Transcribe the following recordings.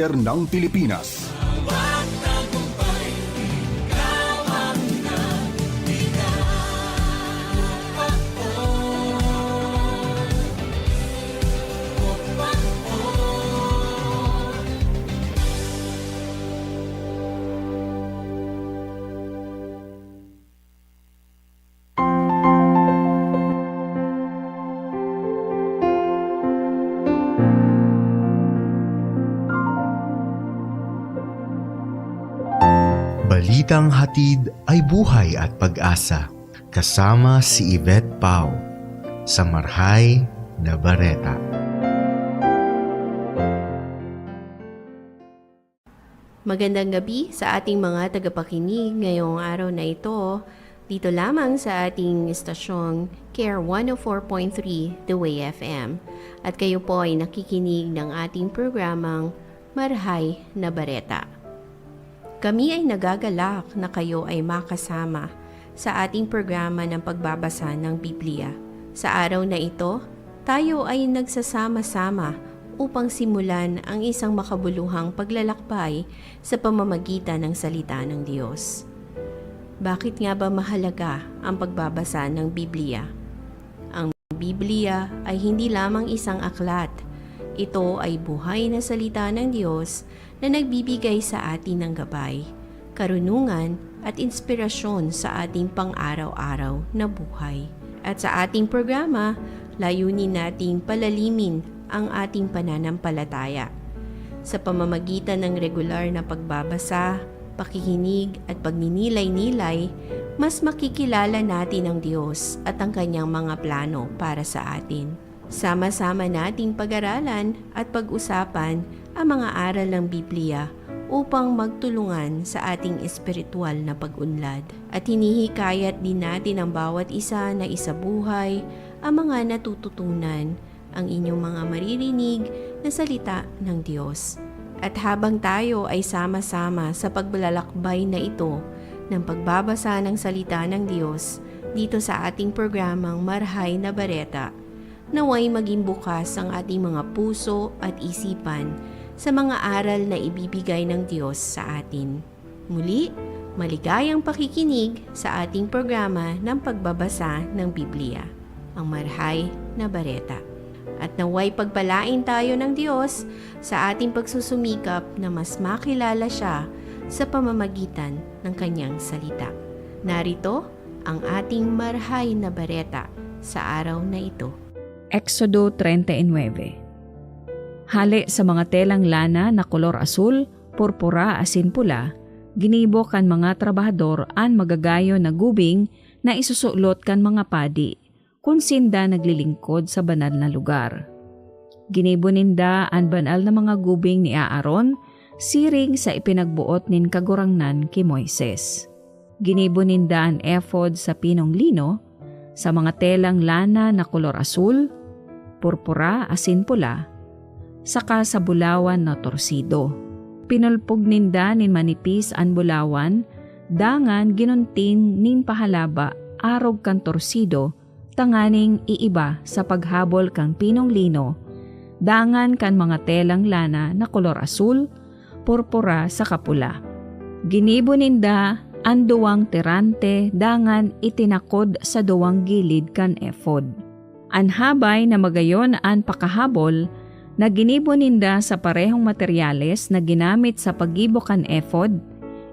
Broadcaster ng Pilipinas. Balitang hatid ay buhay at pag-asa kasama si Yvette Pau sa Marhay na Bareta. Magandang gabi sa ating mga tagapakinig ngayong araw na ito. Dito lamang sa ating istasyong Care 104.3 The Way FM. At kayo po ay nakikinig ng ating programang Marhay na Bareta. Kami ay nagagalak na kayo ay makasama sa ating programa ng pagbabasa ng Biblia. Sa araw na ito, tayo ay nagsasama-sama upang simulan ang isang makabuluhang paglalakbay sa pamamagitan ng salita ng Diyos. Bakit nga ba mahalaga ang pagbabasa ng Biblia? Ang Biblia ay hindi lamang isang aklat. Ito ay buhay na salita ng Diyos na nagbibigay sa atin ng gabay, karunungan at inspirasyon sa ating pang-araw-araw na buhay. At sa ating programa, layunin nating palalimin ang ating pananampalataya. Sa pamamagitan ng regular na pagbabasa, pakikinig at pagninilay-nilay, mas makikilala natin ang Diyos at ang kanyang mga plano para sa atin. Sama-sama nating pag-aralan at pag-usapan ang mga aral ng Biblia upang magtulungan sa ating espiritual na pag-unlad. At hinihikayat din natin ang bawat isa na isabuhay ang mga natututunan, ang inyong mga maririnig na salita ng Diyos. At habang tayo ay sama-sama sa pagbalalakbay na ito ng pagbabasa ng salita ng Diyos dito sa ating programang Marhay na Bareta, naway maging bukas ang ating mga puso at isipan sa mga aral na ibibigay ng Diyos sa atin. Muli, maligayang pakikinig sa ating programa ng pagbabasa ng Biblia, ang Marhay na Bareta. At naway pagpalain tayo ng Diyos sa ating pagsusumikap na mas makilala siya sa pamamagitan ng kanyang salita. Narito ang ating Marhay na Bareta sa araw na ito. Exodo 39 Hali sa mga telang lana na kolor asul, purpura asin pula, ginibo kan mga trabahador an magagayo na gubing na isusulot kan mga padi, kung sinda naglilingkod sa banal na lugar. Ginibo ninda an banal na mga gubing ni Aaron, siring sa ipinagbuot nin kagurangnan ki Moises. Ginibo ninda an ephod sa pinong lino, sa mga telang lana na kolor asul, purpura asin pula, saka sa bulawan na torsido. Pinulpog ninda nin manipis an bulawan, dangan ginunting nin pahalaba arog kan torsido, tanganing iiba sa paghabol kang pinong lino, dangan kan mga telang lana na kolor asul, purpura sa kapula. Ginibo ninda ang duwang tirante dangan itinakod sa duwang gilid kan efod. Anhabay na magayon ang pakahabol na ginibo ninda sa parehong materyales na ginamit sa pagibo kan efod,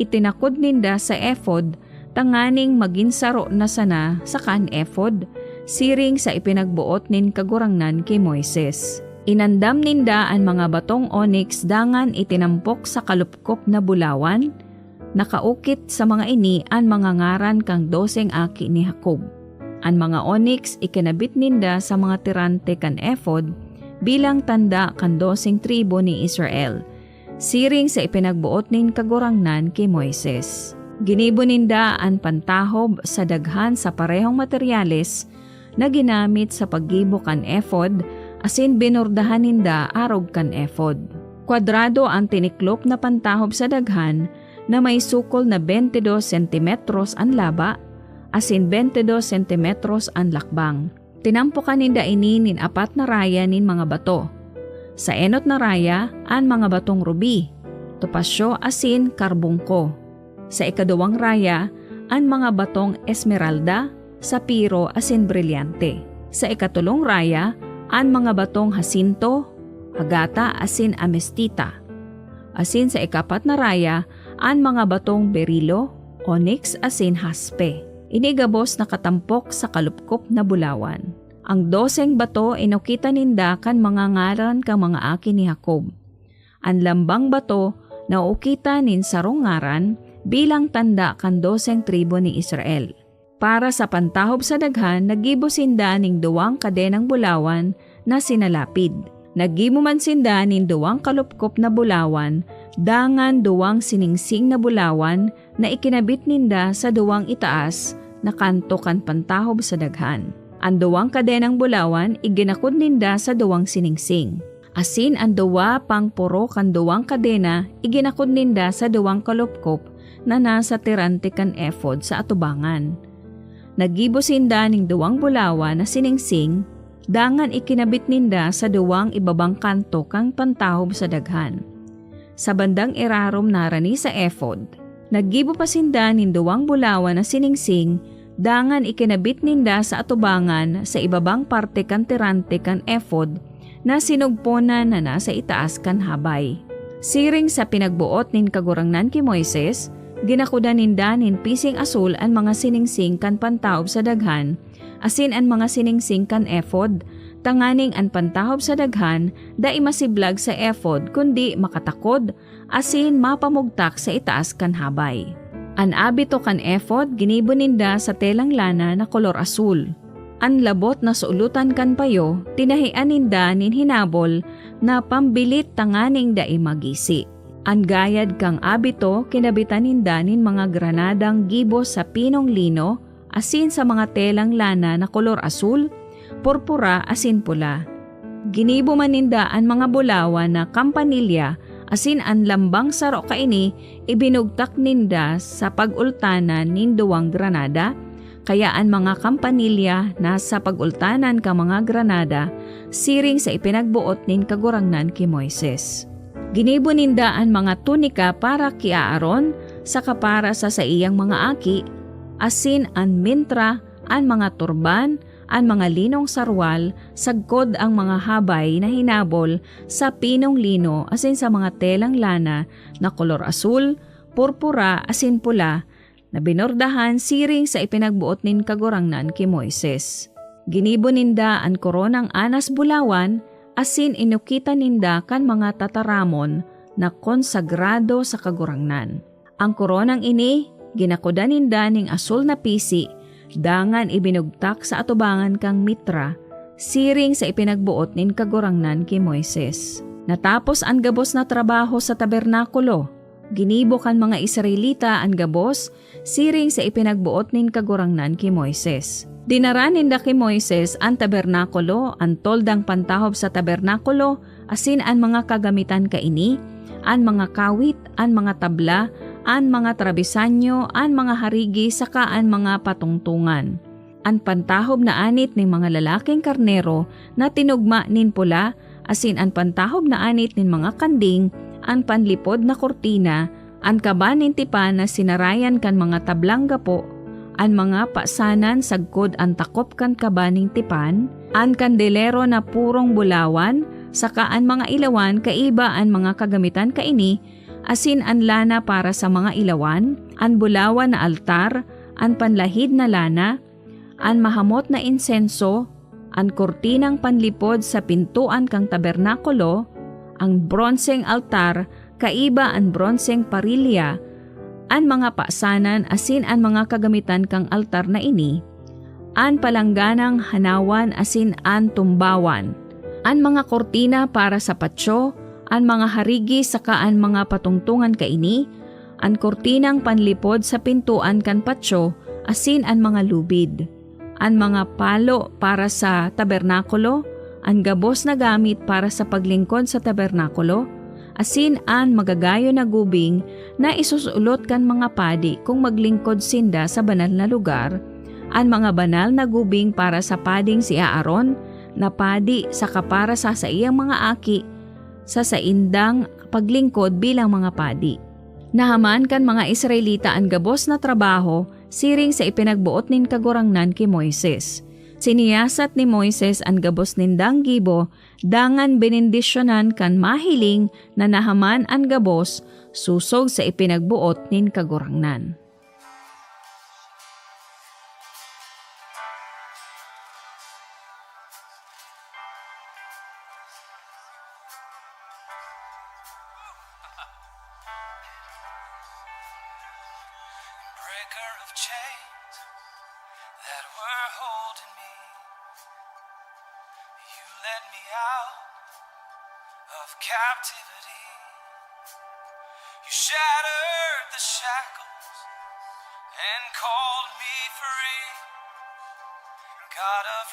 itinakod ninda sa efod tanganing maginsaro na sana sa kan efod, siring sa ipinagbuot nin kagurangnan kay Moises. Inandam ninda ang mga batong onyx dangan itinampok sa kalupkop na bulawan, nakaukit sa mga ini ang mga ngaran kang doseng aki ni Jacob. Ang mga onyx ikinabit ninda sa mga tirante kan ephod bilang tanda kan doseng tribo ni Israel, siring sa ipinagbuot nin kagurangnan kay Moises. Ginibo ninda ang pantahob sa daghan sa parehong materyales na ginamit sa paggibo kan ephod asin binordahan ninda arog kan ephod. Kwadrado ang tiniklop na pantahob sa daghan na may sukol na 22 sentimetros ang laba asin 22 sentimetros ang lakbang. Tinampukan ninda ini nin apat na raya nin mga bato. Sa enot na raya, an mga batong rubi, topasyo asin karbungko. Sa ikaduwang raya, an mga batong esmeralda, sapiro asin brilyante. Sa ikatulong raya, an mga batong hasinto, agata asin amestita. Asin sa ikapat na raya, an mga batong berilo, onyx asin haspe. Inigabos na katampok sa kalupkop na bulawan. Ang doseng bato inukita ninda kan mga ngaran kang mga akin ni Jacob. Ang lambang bato na ukita nin sarong ngaran bilang tanda kan doseng tribo ni Israel. Para sa pantahob sa daghan, nagibo sinda ning duwang kadenang bulawan na sinalapid. Nagibo man sinda nin duwang kalupkop na bulawan, dangan duwang siningsing na bulawan na ikinabit ninda sa duwang itaas na kanto kan pantahob sa daghan. Ang duwang kadenang bulawan iginakod ninda sa duwang siningsing. Asin ang duwa pang puro kan duwang kadena iginakod ninda sa duwang kalupkop na nasa tirante kan ephod sa atubangan. Nagibo sinda ning duwang bulawan na siningsing, dangan ikinabit ninda sa duwang ibabang kanto kang pantahob sa daghan. Sa bandang irarom narani sa ephod, Naggibo pa sinda nin duwang bulawan na siningsing, dangan ikinabit ninda sa atubangan sa ibabang parte kan tirante kan ephod na sinugponan na nasa itaas kan habay. Siring sa pinagbuot nin kagurangnan ki Moises, ginakuda ninda nin pising asul ang mga siningsing kan pantaob sa daghan, asin ang mga siningsing kan ephod, tanganing an pantahob sa daghan, da imasiblag sa ephod kundi makatakod, asin mapamugtak sa itaas kan habay. An abito kan ephod ginibo ninda sa telang lana na kolor asul. An labot na suulutan kan payo, tinahian ninda nin hinabol na pambilit tanganing da imagisi. An gayad kang abito kinabitan ninda nin mga granadang gibo sa pinong lino, asin sa mga telang lana na kolor asul, purpura asin pula. Ginibo man ninda ang mga bulawan na kampanilya asin ang lambang saro kaini ibinugtak ninda sa pagultanan nin duwang granada kaya ang mga kampanilya nasa pagultanan ka mga granada siring sa ipinagbuot nin kagurangnan ki Moises. Ginibo ninda ang mga tunika para ki Aaron saka para sa sa iyang mga aki asin ang mintra ang mga turban ang mga linong sarwal, sagkod ang mga habay na hinabol sa pinong lino asin sa mga telang lana na kolor asul, purpura asin pula na binordahan siring sa ipinagbuot nin kagurangnan ki Moises. Ginibo ninda ang koronang anas bulawan asin inukita ninda kan mga tataramon na konsagrado sa kagurangnan. Ang koronang ini, ginakuda ninda ning asul na pisi dangan ibinugtak sa atubangan kang mitra, siring sa ipinagbuot nin kagurangnan ki Moises. Natapos ang gabos na trabaho sa tabernakulo, ginibo kan mga Israelita ang gabos, siring sa ipinagbuot nin kagurangnan ki Moises. Dinaranin da ki Moises ang tabernakulo, ang toldang pantahob sa tabernakulo, asin ang mga kagamitan kaini, ang mga kawit, ang mga tabla, an mga trabisanyo, an mga harigi, saka an mga patungtungan. An pantahob na anit ng mga lalaking karnero na tinugma nin pula, asin an pantahob na anit nin mga kanding, an panlipod na kortina, an kabanin tipan na sinarayan kan mga tablang gapo, an mga pasanan sagkod an takop kan kabaning tipan, an kandelero na purong bulawan, saka an mga ilawan kaiba an mga kagamitan kaini, asin an lana para sa mga ilawan, an bulawan na altar, an panlahid na lana, an mahamot na insenso, an kortinang panlipod sa pintuan kang tabernakulo, ang bronseng altar, kaiba ang bronseng parilya, an mga pasanan asin an mga kagamitan kang altar na ini, an palangganang hanawan asin an tumbawan, an mga kortina para sa patsyo, an mga harigi saka an mga patungtungan kaini, an kortinang panlipod sa pintuan kan patsyo, asin an mga lubid, an mga palo para sa tabernakulo, an gabos na gamit para sa paglingkod sa tabernakulo, asin an magagayo na gubing na isusulot kan mga padi kung maglingkod sinda sa banal na lugar, an mga banal na gubing para sa pading si Aaron, na padi sa kapara sa sa iyang mga aki, sa saindang paglingkod bilang mga padi. Nahaman kan mga Israelita ang gabos na trabaho siring sa ipinagbuot nin kagurangnan ki Moises. Siniyasat ni Moises ang gabos nindang gibo, dangan benendisyonan kan mahiling na nahaman ang gabos, susog sa ipinagbuot nin kagurangnan. of chains that were holding me. You led me out of captivity. You shattered the shackles and called me free. God of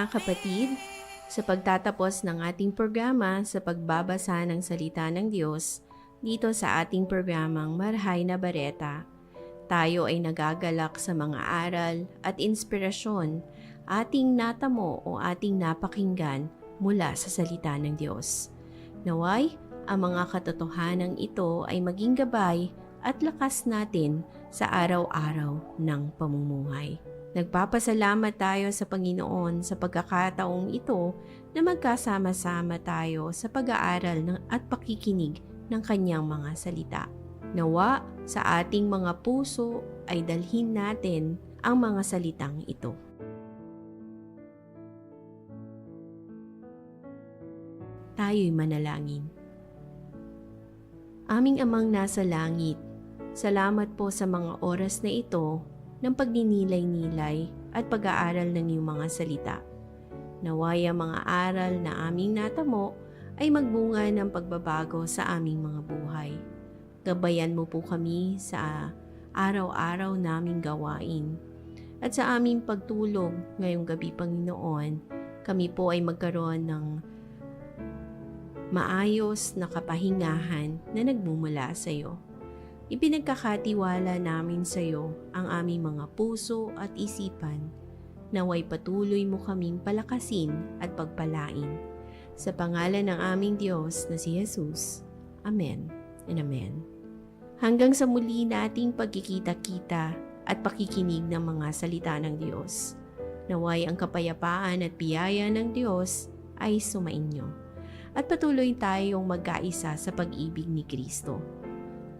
Mga kapatid, sa pagtatapos ng ating programa sa pagbabasa ng salita ng Diyos dito sa ating programang Marhay na Bareta, tayo ay nagagalak sa mga aral at inspirasyon ating natamo o ating napakinggan mula sa salita ng Diyos. Naway, ang mga katotohanan ito ay maging gabay at lakas natin sa araw-araw ng pamumuhay. Nagpapasalamat tayo sa Panginoon sa pagkakataong ito na magkasama-sama tayo sa pag-aaral ng at pakikinig ng kanyang mga salita. Nawa sa ating mga puso ay dalhin natin ang mga salitang ito. Tayo'y manalangin. Aming amang nasa langit, salamat po sa mga oras na ito ng pagninilay-nilay at pag-aaral ng iyong mga salita. Naway ang mga aral na aming natamo ay magbunga ng pagbabago sa aming mga buhay. Gabayan mo po kami sa araw-araw naming gawain. At sa aming pagtulog ngayong gabi, Panginoon, kami po ay magkaroon ng maayos na kapahingahan na nagmumula sa iyo. Ipinagkakatiwala namin sa iyo ang aming mga puso at isipan naway patuloy mo kaming palakasin at pagpalain. Sa pangalan ng aming Diyos na si Jesus. Amen and Amen. Hanggang sa muli nating pagkikita-kita at pakikinig ng mga salita ng Diyos. Naway ang kapayapaan at biyaya ng Diyos ay sumainyo. At patuloy tayong magkaisa sa pag-ibig ni Kristo.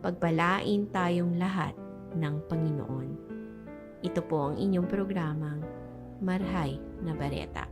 Pagpalain tayong lahat ng Panginoon. Ito po ang inyong programang Marhay na Bareta.